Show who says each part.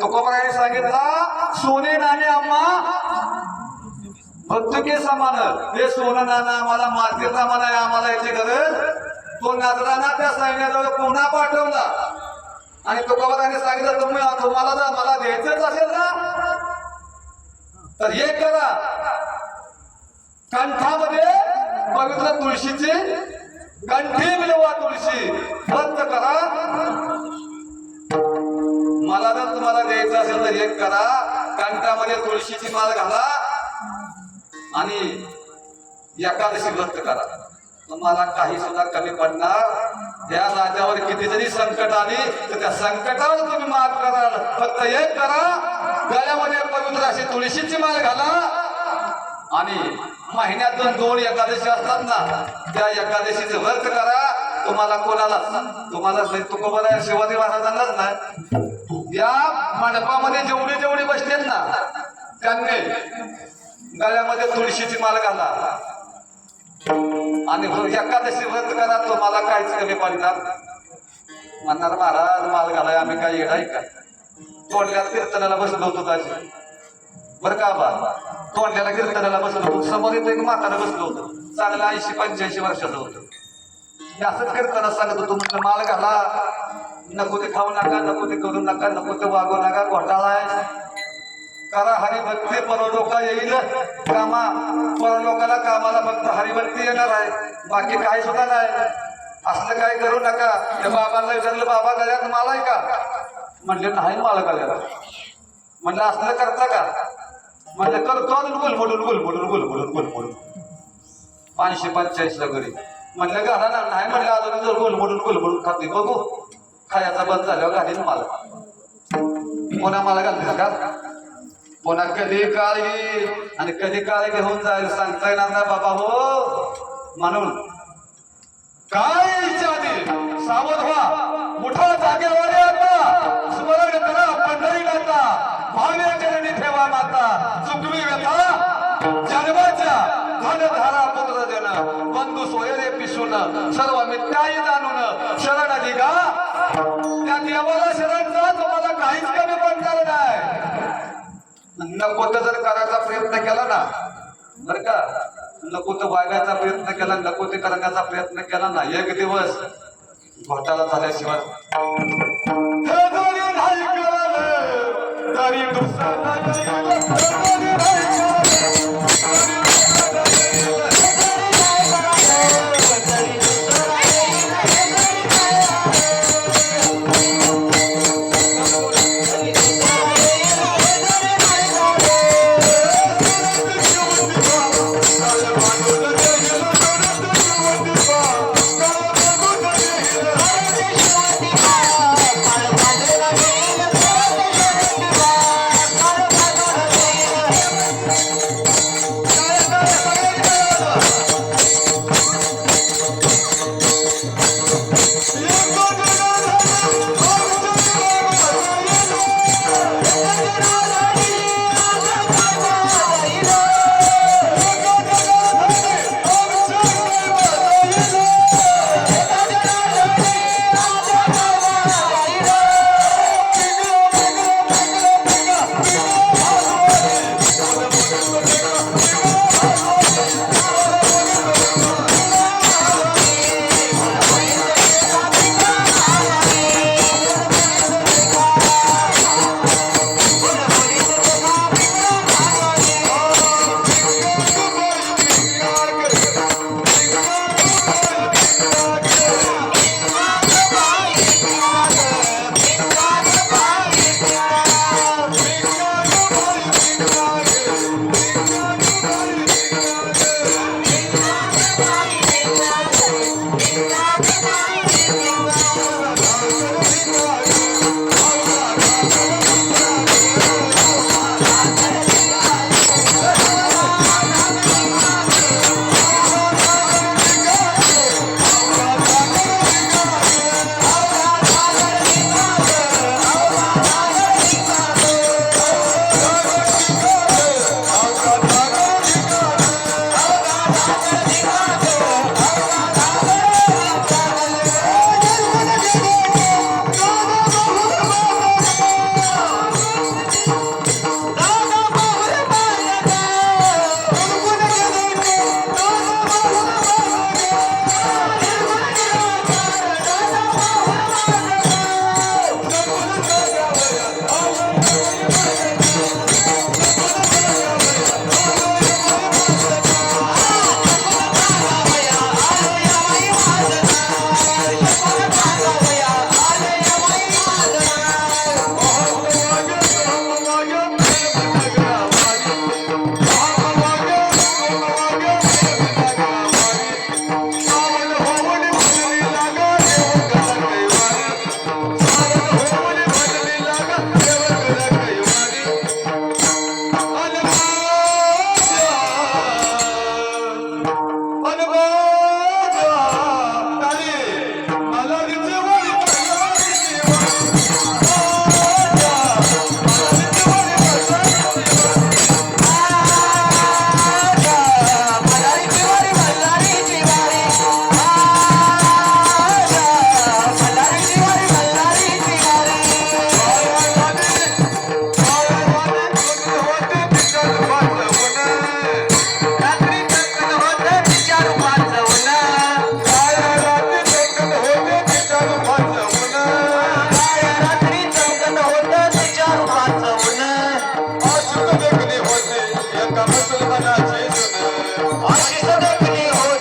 Speaker 1: तुकोबराने सांगितला सोने नाणे आम्हा भक्तुके समान हे सोनं नाणं आम्हाला मार्केट समान आहे आम्हाला याची गरज? तो नागराना त्या सैन्याजवळ पुन्हा पाठवला. आणि तुकोबराने सांगितलं तुम्ही तुम्हाला जर मला द्यायचंच असेल ना तर हे करा. कंठामध्ये पवित्र तुळशीची कंठी मिळवा तुळशी बंद करा. मला जर तुम्हाला द्यायचं असेल तर एक करा. कंठामध्ये तुळशीची माळ घाला. आणि एकादशी व्रत करा. तुम्हाला काही सुद्धा कमी पडणार. त्या राजावर किती जरी संकट आली तर त्या संकटावर तुम्ही मात कराल. फक्त एक करा. गळ्यामध्ये पवित्र अशी तुळशीची माळ घाला. आणि महिन्यातून दोन एकादशी असतात ना त्या एकादशीचे व्रत करा. तुम्हाला कोणाला तुम्हाला शिवाजी महाराजांनाच नाही. या मंडपामध्ये जेवढे जेवढे बसलेत ना त्यांनी गळ्यामध्ये तुळशीची माल घाला. आणि एकादशी व्रत करा तुम्हाला काहीच कमी पडणार. म्हणणार महाराज माल घालाय आम्ही काय येणार का? तोंडल्यात कीर्तनाला बसलो होतो ताजी बरं का बा? तोंडल्याला कीर्तनाला बसलो होतो. समोर इथं एक म्हातारा बसलो होतो. चांगलं ऐंशी पंच्याऐंशी वर्षाचं होतं. मी असंच कीर्तनात सांगत होतो म्हटलं माल घाला नको ते खाऊ नका नको ते करू नका नको ते वागू नका घोटाळा आहे. करा हरिभक्ती परलोका येईल. कामा परलोकाला कामाला फक्त हरिभक्ती येणार आहे. बाकी काही सुद्धा नाही. असलं काही करू नका. त्या बाबांना विचारलं बाबा गळ्यात माल आहे का? म्हणले नाही माल गळ्यात. म्हणलं असलं करता का? म्हणलं करतो आणि गुलमडून गुलमडून गुलमडून गुलमडून पाचशे पंच्याऐंशी घरी. म्हणलं घाला ना नाही. म्हणलं अजून जर गुलमडून गुलमडून खाते बघू. खायचा बंद झाल्यावर घालीन मला. कोणा मला घालते का पुन्हा कधी काळ येईल आणि कधी काळ घेऊन जाईल सांगता येणार ना बाबा हो. म्हणून काय इच्छा सावध व्हा. मोठा जागेवर आता. स्मरण करा पंढरी गाता भावे चरणी ठेवा माता. चुकवी व्यथा. जन्माच्या धनधारा पुत्र देणं. बंधू सोयरे पिसून सर्व मित्राई जाणून शरण अधिका त्या देवाला शरण जा तुम्हाला काहीच कमी पडणार नाही. नको तर जर करायचा प्रयत्न केला ना बर का? नको तर वागायचा प्रयत्न केला नको ते करण्याचा प्रयत्न केला ना एक दिवस घोटाळा झाल्याशिवाय. तरी दुसरा Bye. इश्क
Speaker 2: देखने हो